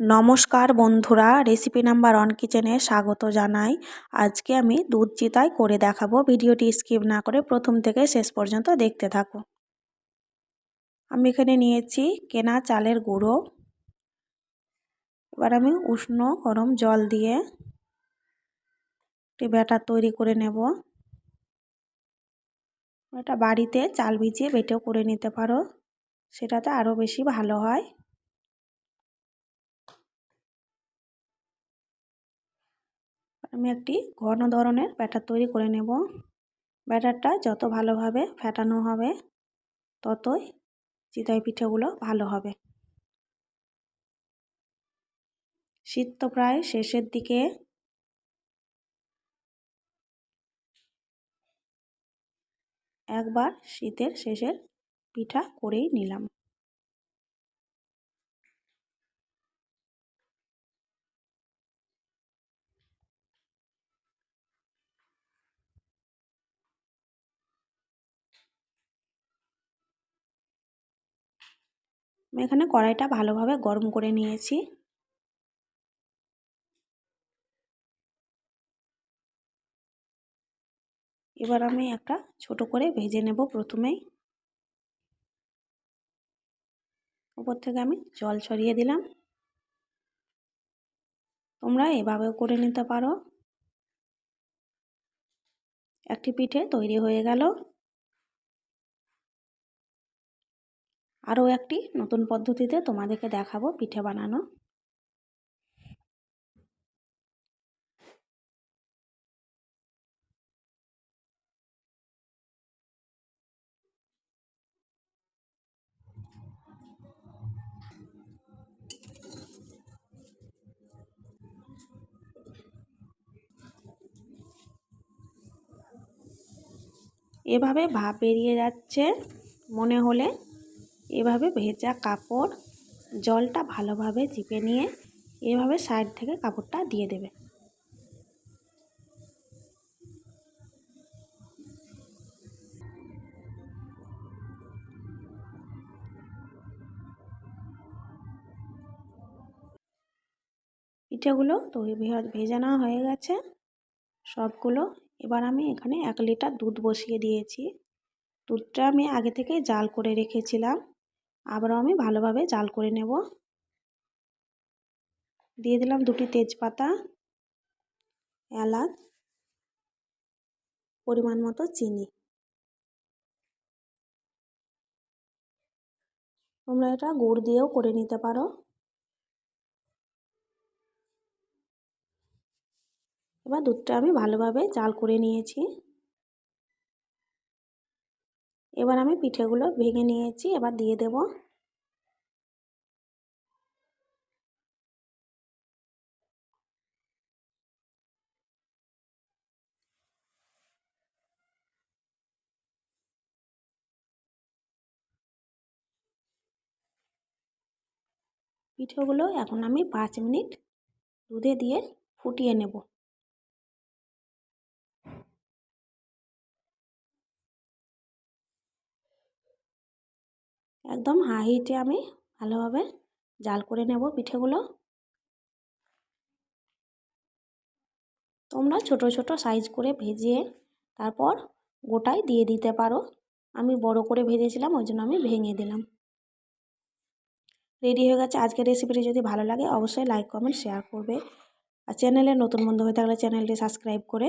নমস্কার বন্ধুরা recipe number one কিচেনে স্বাগত জানাই। আজকে আমি দুধ চিতাই করে দেখাবো, ভিডিওটি স্কিপ না করে প্রথম থেকে শেষ পর্যন্ত দেখতে থাকো। আমি এখানে নিয়েছি কেনা চালের গুঁড়ো। এবার আমি উষ্ণ গরম জল দিয়ে একটি ব্যাটার তৈরি করে নেব। এটা বাড়িতে চাল ভিজিয়ে বেটেও করে নিতে পারো, সেটাতে আরও বেশি ভালো হয়। আমি একটি ঘন ধরনের ব্যাটার তৈরি করে নেব। ব্যাটারটা যত ভালোভাবে ফ্যাটানো হবে, ততই চিতই পিঠেগুলো ভালো হবে। শীত তো প্রায় শেষের দিকে। একবার শীতের শেষের পিঠা করেই নিলাম। এখানে কড়াইটা ভালোভাবে গরম করে নিয়েছি। এবার আমি একটা ছোট করে ভেজে নেব প্রথমেই। উপর থেকে আমি জল ছড়িয়ে দিলাম। তোমরা এভাবেও করে নিতে পারো। একটি পিঠে তৈরি হয়ে গেল। আরও একটি নতুন পদ্ধতিতে তোমাদেরকে দেখাবো পিঠে বানানো। এভাবে ভাপ বেরিয়ে যাচ্ছে মনে হলে এভাবে ভেজা কাপড় জলটা ভালোভাবে চিপে নিয়ে এভাবে সাইড থেকে কাপড়টা দিয়ে দেবে। পিঠেগুলো তো ভেজে নেওয়া হয়ে গেছে। সবগুলো এবার আমি এখানে এক লিটার দুধ বসিয়ে দিয়েছি। দুধটা আমি আগে থেকে জাল করে রেখেছিলাম। আবারও আমি ভালোভাবে জাল করে নেব। দিয়ে দিলাম দুটি তেজপাতা, এলাচ, পরিমাণ মতো চিনি। তোমরা এটা গুড় দিয়েও করে নিতে পারো। এবার দুধটা আমি ভালোভাবে জাল করে নিয়েছি। এবার আমি পিঠেগুলো ভেঙে নিয়েছি, এবার দিয়ে দেব। পিঠেগুলো এখন আমি পাঁচ মিনিট দুধে দিয়ে ফুটিয়ে নেব। একদম হাই হিটে আমি ভালোভাবে জাল করে নেব পিঠেগুলো। তোমরা ছোট ছোট সাইজ করে ভেজে তারপর গোটায় দিয়ে দিতে পারো। আমি বড় করে ভেজেছিলাম, ওই জন্য আমি ভেঙে দিলাম। রেডি হয়ে গেছে আজকের রেসিপিটি। যদি ভালো লাগে, অবশ্যই লাইক, কমেন্ট, শেয়ার করবে। আর চ্যানেলে নতুন বন্ধু হয়ে থাকলে চ্যানেলটি সাবস্ক্রাইব করে